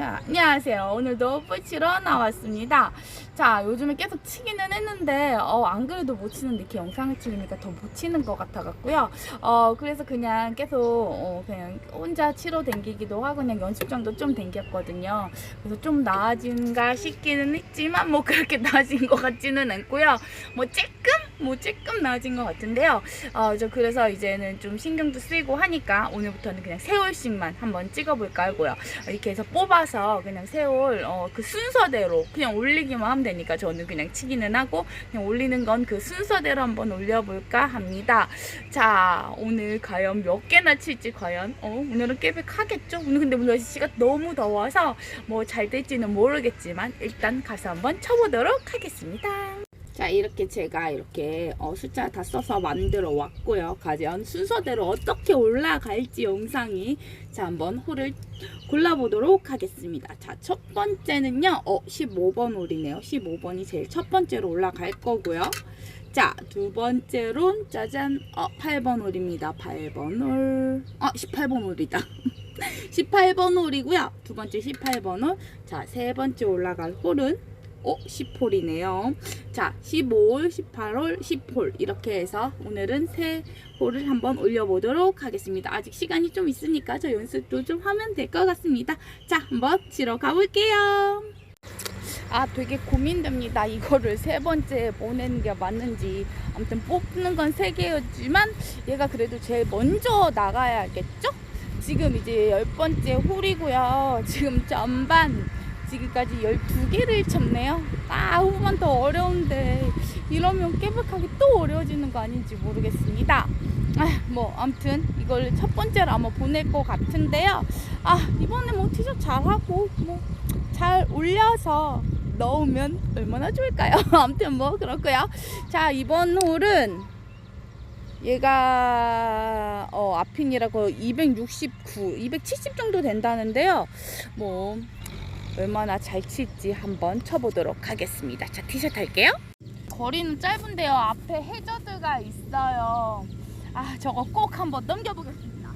자, 안녕하세요. 오늘도 뿔치러 나왔습니다. 자, 요즘에 계속 치기는 했는데, 어, 안 그래도 못 치는데 이렇게 영상을 찍으니까 더 못 치는 것 같아 갖고요. 어, 그래서 그냥 계속, 어, 그냥 혼자 치러 댕기기도 하고, 그냥 연습 정도 좀 댕겼거든요. 그래서 좀 나아진가 싶기는 했지만, 뭐 그렇게 나아진 것 같지는 않고요. 뭐 조금, 뭐 조금 나아진 것 같은데요. 어, 저 그래서 이제는 좀 신경도 쓰이고 하니까, 오늘부터는 그냥 세월씩만 한번 찍어볼까 하고요. 이렇게 해서 뽑아서 그냥 세월 어, 그 순서대로 그냥 올리기만 하면 되니까 저는 그냥 치기는 하고 그냥 올리는 건 그 순서대로 한번 올려볼까 합니다. 자 오늘 과연 몇 개나 칠지 과연 어, 오늘은 깨백하겠죠? 오늘 근데 오늘 날씨가 너무 더워서 뭐 잘 될지는 모르겠지만 일단 가서 한번 쳐보도록 하겠습니다. 자 이렇게 제가 이렇게 어, 숫자 다 써서 만들어 왔고요. 과연 순서대로 어떻게 올라갈지 영상이 자 한번 홀을 골라보도록 하겠습니다. 자 첫 번째는요. 어 15번 홀이네요. 15번이 제일 첫 번째로 올라갈 거고요. 자 두 번째로 짜잔 어 8번 홀입니다. 8번 홀. 아 18번 홀이다. 18번 홀이고요. 두 번째 18번 홀. 자 세 번째 올라갈 홀은 어, 10홀이네요. 자, 15홀, 18홀, 10홀 이렇게 해서 오늘은 세 홀을 한번 올려보도록 하겠습니다. 아직 시간이 좀 있으니까 저 연습도 좀 하면 될 것 같습니다. 자, 한번 치러 가볼게요. 아, 되게 고민됩니다. 이거를 세 번째 보내는 게 맞는지. 아무튼 뽑는 건 세 개였지만 얘가 그래도 제일 먼저 나가야겠죠? 지금 이제 열 번째 홀이고요. 지금 전반 지금까지 12개를 쳤네요. 아, 후반 더 어려운데 이러면 깨박하게 또 어려워지는 거 아닌지 모르겠습니다. 아, 뭐 아무튼 이걸 첫 번째로 아마 보낼 것 같은데요. 아, 이번에 뭐 티셔츠 잘하고 뭐 잘 올려서 넣으면 얼마나 좋을까요? 아무튼 뭐 그렇고요. 자, 이번 홀은 얘가 어, 앞핀이라고 269, 270 정도 된다는데요. 뭐 얼마나 잘 칠지 한번 쳐보도록 하겠습니다. 자, 티셔츠 할게요. 거리는 짧은데요. 앞에 해저드가 있어요. 아, 저거 꼭 한번 넘겨보겠습니다.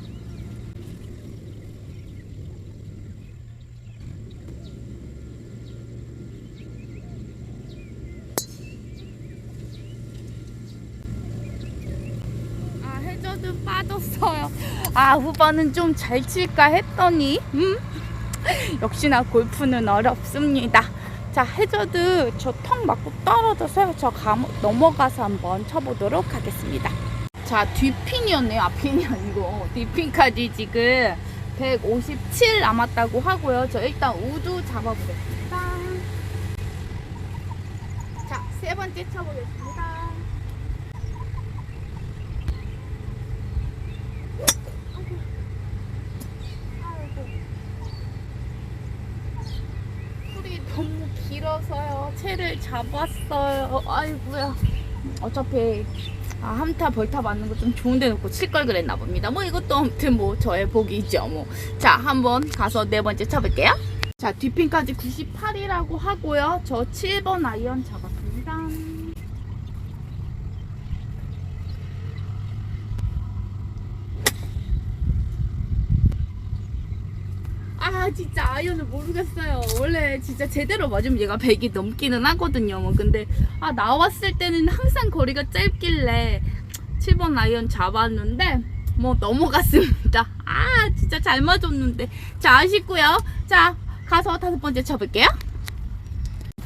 아, 해저드 빠졌어요. 아, 후반은 좀 잘 칠까 했더니, 음? 역시나 골프는 어렵습니다. 자, 해저드 저 턱 맞고 떨어져서 저 감, 넘어가서 한번 쳐보도록 하겠습니다. 자, 뒷핀이었네요. 앞핀이 아니고. 뒷핀까지 지금 157 남았다고 하고요. 저 일단 우드 잡아보겠습니다. 자, 세 번째 쳐보겠습니다. 아이고. 풀이 너무 길 채를 잡았어요. 아이고야. 어차피 아, 함타 벌타 맞는 거 좀 좋은데 놓고 칠 걸 그랬나 봅니다. 뭐 이것도 아무튼 뭐 저의 복이죠. 뭐. 자, 한번 가서 네 번째 쳐볼게요. 자, 뒷핀까지 98이라고 하고요. 저 7번 아이언 잡았습니다. 아 진짜 아이언을 모르겠어요. 원래 진짜 제대로 맞으면 얘가 100이 넘기는 하거든요. 뭐 근데 아 나왔을 때는 항상 거리가 짧길래 7번 아이언 잡았는데 뭐 넘어갔습니다. 아 진짜 잘 맞았는데 자 아쉽고요. 자 가서 다섯 번째 쳐볼게요.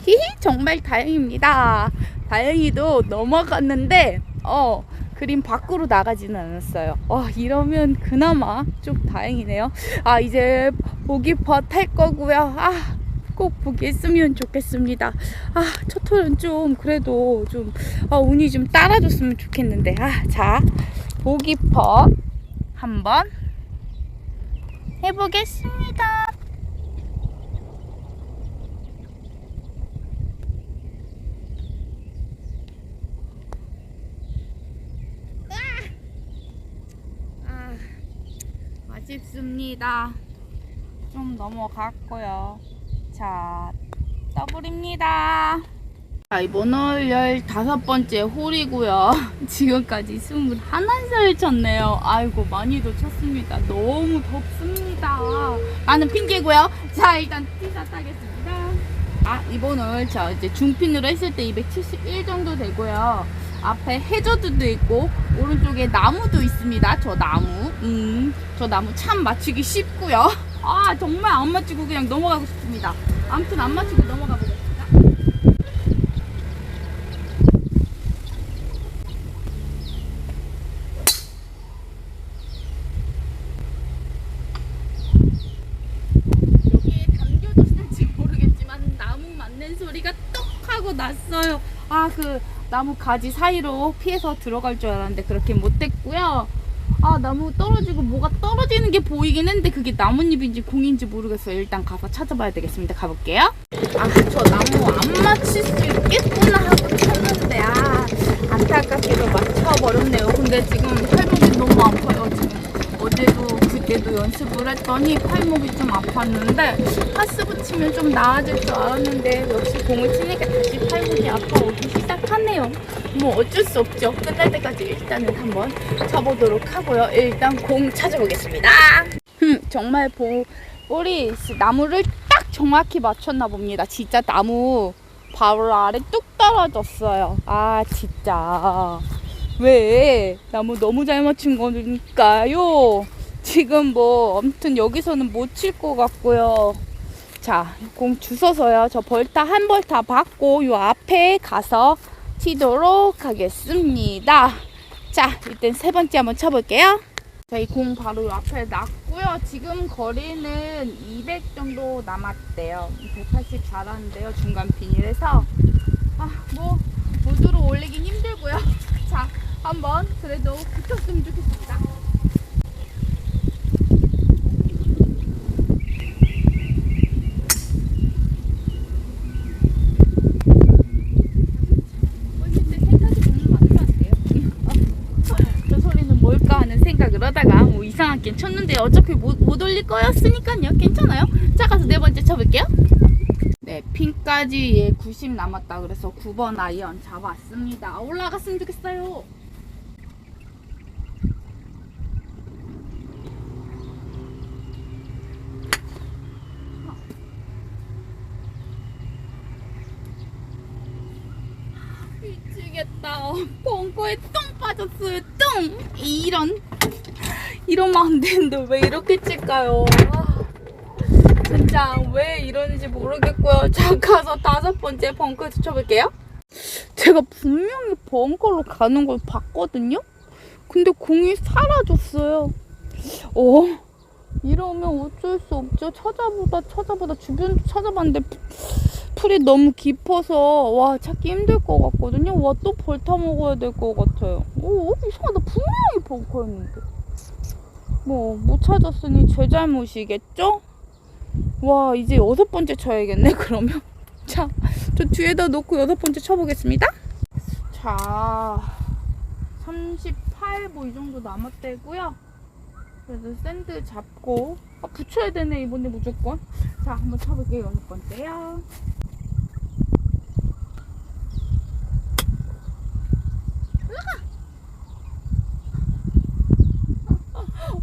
히히 정말 다행입니다. 다행히도 넘어갔는데 어 그림 밖으로 나가지는 않았어요. 와 이러면 그나마 좀 다행이네요. 아 이제 보기 버탈 거고요. 아 꼭 보기 했으면 좋겠습니다. 아첫 홀은 좀 그래도 좀 아, 운이 좀 따라줬으면 좋겠는데 아 자 보기 퍼 한번 해보겠습니다. 아, 아쉽습니다. 좀 넘어갔고요. 자, 더블입니다. 자, 이번은 15번째 홀이고요. 지금까지 21살 쳤네요. 아이고, 많이도 쳤습니다. 너무 덥습니다. 많은 핑계고요. 자, 일단 티샷 하겠습니다. 아, 이번을 자, 이제 중핀으로 했을 때 271 정도 되고요. 앞에 해저드도 있고 오른쪽에 나무도 있습니다. 저 나무. 음, 저 나무 참 맞추기 쉽고요. 아, 정말 안 맞추고 그냥 넘어가고 싶습니다. 아무튼 안 맞추고 넘어가 보겠습니다. 여기에 담겨졌을지 모르겠지만 나무 맞는 소리가 똑 하고 났어요. 아 그 나무 가지 사이로 피해서 들어갈 줄 알았는데 그렇게 못 됐고요. 아 나무 떨어지고 뭐가 떨어지는 게 보이긴 했는데 그게 나뭇잎인지 공인지 모르겠어요. 일단 가서 찾아봐야 되겠습니다. 가볼게요. 아 저 나무 안 맞힐 수 있겠구나 하고 쳤는데 아 안타깝게도 맞춰버렸네요. 근데 지금 팔목이 너무 아파요. 지금 어제도 그때도 연습을 했더니 팔목이 좀 아팠는데 파스 붙이면 좀 나아질 줄 알았는데 역시 공을 치니까 다시 팔목이 아파오기 시작하네요. 뭐 어쩔 수 없죠. 끝날 때까지 일단은 한번 쳐보도록 하고요. 일단 공 찾아보겠습니다. 흠, 정말 보, 볼이 나무를 딱 정확히 맞췄나 봅니다. 진짜 나무 바로 아래 뚝 떨어졌어요. 아 진짜. 왜? 나무 너무 잘 맞춘 거니까요. 지금 뭐 아무튼 여기서는 못 칠 것 같고요. 자, 공 주워서요. 저 벌타 한 벌타 받고 요 앞에 가서 치도록 하겠습니다. 자, 일단 세 번째 한번 쳐볼게요. 자, 이 공 바로 요 앞에 놨고요. 지금 거리는 200 정도 남았대요. 180 잘하는데요. 중간 비닐에서. 아, 뭐, 무드로 올리긴 힘들고요. 자, 한번 그래도 붙였으면 좋겠습니다. 보실 때 생각이 너무 많더라고요. 저 소리는 뭘까 하는 생각을 하다가 뭐 이상하게 쳤는데 어차피 못, 못 올릴 거였으니까요. 괜찮아요. 자, 가서 네 번째 쳐볼게요. 네, 핀까지 예, 90 남았다 그래서 9번 아이언 잡았습니다. 올라갔으면 좋겠어요. 미치겠다. 벙커에 똥 빠졌어요. 똥. 이런 이러면 안 되는데 왜 이렇게 칠까요? 아, 진짜 왜 이러는지 모르겠고요. 자 가서 다섯 번째 벙커에서 쳐볼게요. 제가 분명히 벙커로 가는 걸 봤거든요. 근데 공이 사라졌어요. 어 이러면 어쩔 수 없죠. 찾아보다 찾아보다 주변도 찾아봤는데 풀이 너무 깊어서 와 찾기 힘들 것 같거든요. 와 또 벌타 먹어야 될 것 같아요. 오 이상하다 분명히 벙커였는데 뭐 못 찾았으니 제 잘못이겠죠? 와 이제 여섯 번째 쳐야겠네 그러면 자 저 뒤에다 놓고 여섯 번째 쳐보겠습니다. 자 38 뭐 이 정도 남았대고요. 그래서 샌드 잡고 아, 붙여야 되네 이번에 무조건. 자 한번 쳐볼게요 여섯 번째요.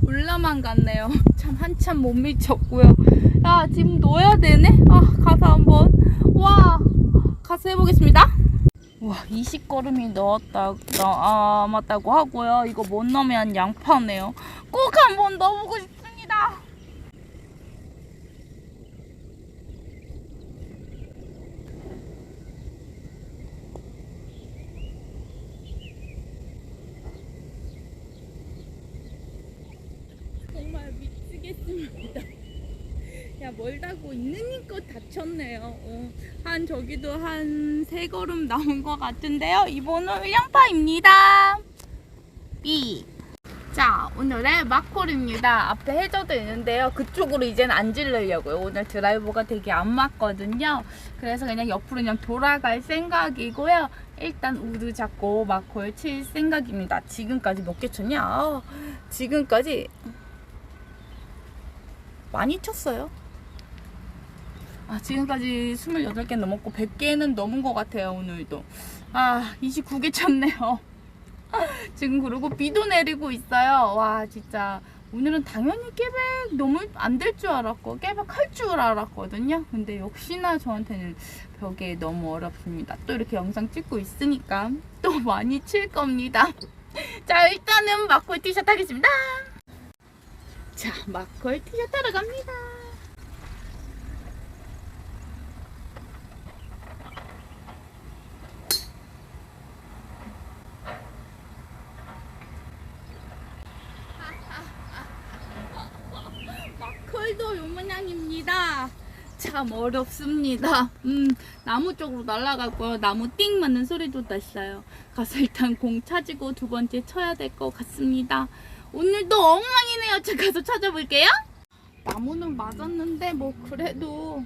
올라만 갔네요. 참 한참 못 미쳤고요. 야 지금 넣어야 되네. 아 가서 한번 와 가서 해보겠습니다. 와 20걸음이 넣었다 남았다고 하고요. 이거 못 넣으면 양파네요. 꼭 한번 넣어보고 싶습니다. 정말 미치겠습니다. 야 멀다고 있는 힘껏 다쳤네요. 어, 한 저기도 한 세 걸음 남은 것 같은데요. 이번은 양파입니다. B. 자 오늘의 마콜입니다. 앞에 해저도 있는데요. 그쪽으로 이제는 안 질르려고요. 오늘 드라이버가 되게 안 맞거든요. 그래서 그냥 옆으로 그냥 돌아갈 생각이고요. 일단 우드 잡고 마콜 칠 생각입니다. 지금까지 몇 개 쳤냐? 아, 지금까지 많이 쳤어요. 아, 지금까지 28개 넘었고 100개는 넘은 것 같아요 오늘도. 아 29개 쳤네요. 지금 그리고 비도 내리고 있어요. 와 진짜. 오늘은 당연히 깨백 너무 안 될 줄 알았고 깨백 할 줄 알았거든요. 근데 역시나 저한테는 벽에 너무 어렵습니다. 또 이렇게 영상 찍고 있으니까 또 많이 칠 겁니다. 자 일단은 마콜 티셔츠 하겠습니다. 자 마콜 티셔츠 하러 갑니다 마컬도 요 모양입니다. 참 어렵습니다. 음, 나무 쪽으로 날아가고요. 나무 띵 맞는 소리도 났어요. 가서 일단 공 찾고 두 번째 쳐야 될 것 같습니다. 오늘도 엉망이네요. 제가 가서 찾아볼게요. 나무는 맞았는데 뭐 그래도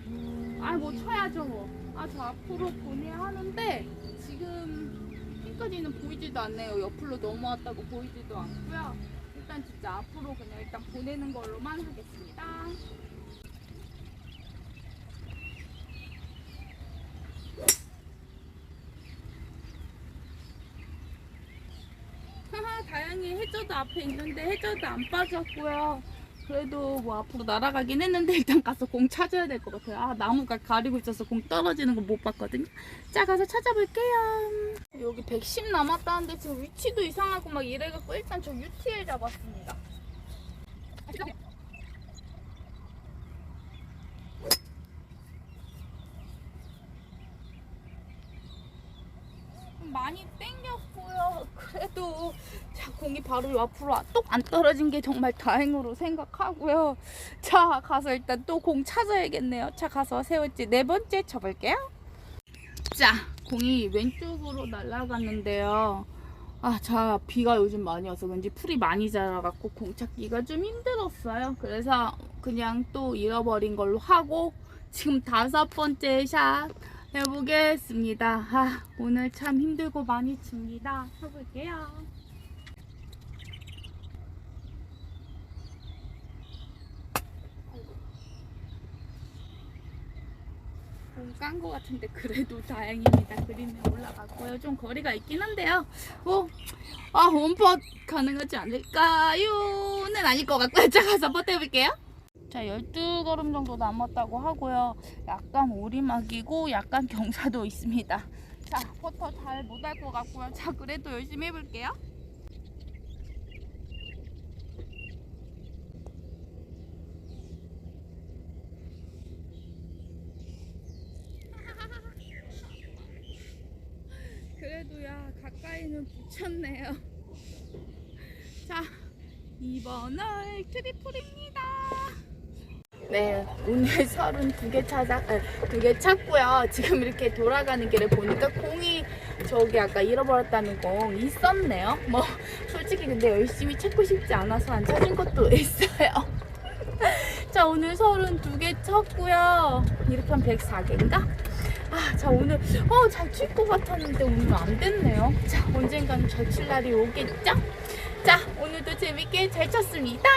아 뭐 쳐야죠 뭐. 아 저 앞으로 보내야 하는데 지금 핀까지는 보이지도 않네요. 옆으로 넘어왔다고 보이지도 않고요. 일단 진짜 앞으로 그냥 일단 보내는 걸로만 하겠습니다. 하하, 다행히 해저도 앞에 있는데 해저도 안 빠졌고요. 그래도 뭐 앞으로 날아가긴 했는데 일단 가서 공 찾아야 될 것 같아요. 아 나무가 가리고 있어서 공 떨어지는 거 못 봤거든요. 자 가서 찾아볼게요. 여기 110 남았다는데 지금 위치도 이상하고 막 이래갖고 일단 저 UTL 잡았습니다. 많이 땡겼고요. 그래도 자 공이 바로 앞으로 똑 안 떨어진 게 정말 다행으로 생각하고요. 자 가서 일단 또 공 찾아야겠네요. 자 가서 세 번째 네 번째 쳐볼게요. 자 공이 왼쪽으로 날아갔는데요. 아, 자, 비가 요즘 많이 와서 그런지 풀이 많이 자라갖고 공 찾기가 좀 힘들었어요. 그래서 그냥 또 잃어버린 걸로 하고 지금 다섯 번째 샷 해보겠습니다. 아, 오늘 참 힘들고 많이 칩니다. 해볼게요. 깐 것 같은데 그래도 다행입니다. 그림에 올라갔고요. 좀 거리가 있긴 한데요. 어, 아 원퍼 가능하지 않을까요?는 아닐 것 같고요. 자 가서 퍼트 해볼게요. 자 12걸음 정도 남았다고 하고요. 약간 오리막이고 약간 경사도 있습니다. 자 퍼터 잘 못 할 것 같고요. 자 그래도 열심히 해볼게요. 그래도 야 가까이는 붙였네요. 자 2번 홀 트리플입니다. 네 오늘 32개 찾아 두개 찾고요. 지금 이렇게 돌아가는 길에 보니까 공이 저기 아까 잃어버렸다는 공 있었네요. 뭐 솔직히 근데 열심히 찾고 싶지 않아서 안 찾은 것도 있어요. 자 오늘 32개 쳤고요. 이렇게 하면 104개인가? 아, 자 오늘 어 잘 칠 것 같았는데 오늘 안 됐네요. 자 언젠가는 잘 칠 날이 오겠죠? 자 오늘도 재밌게 잘 쳤습니다.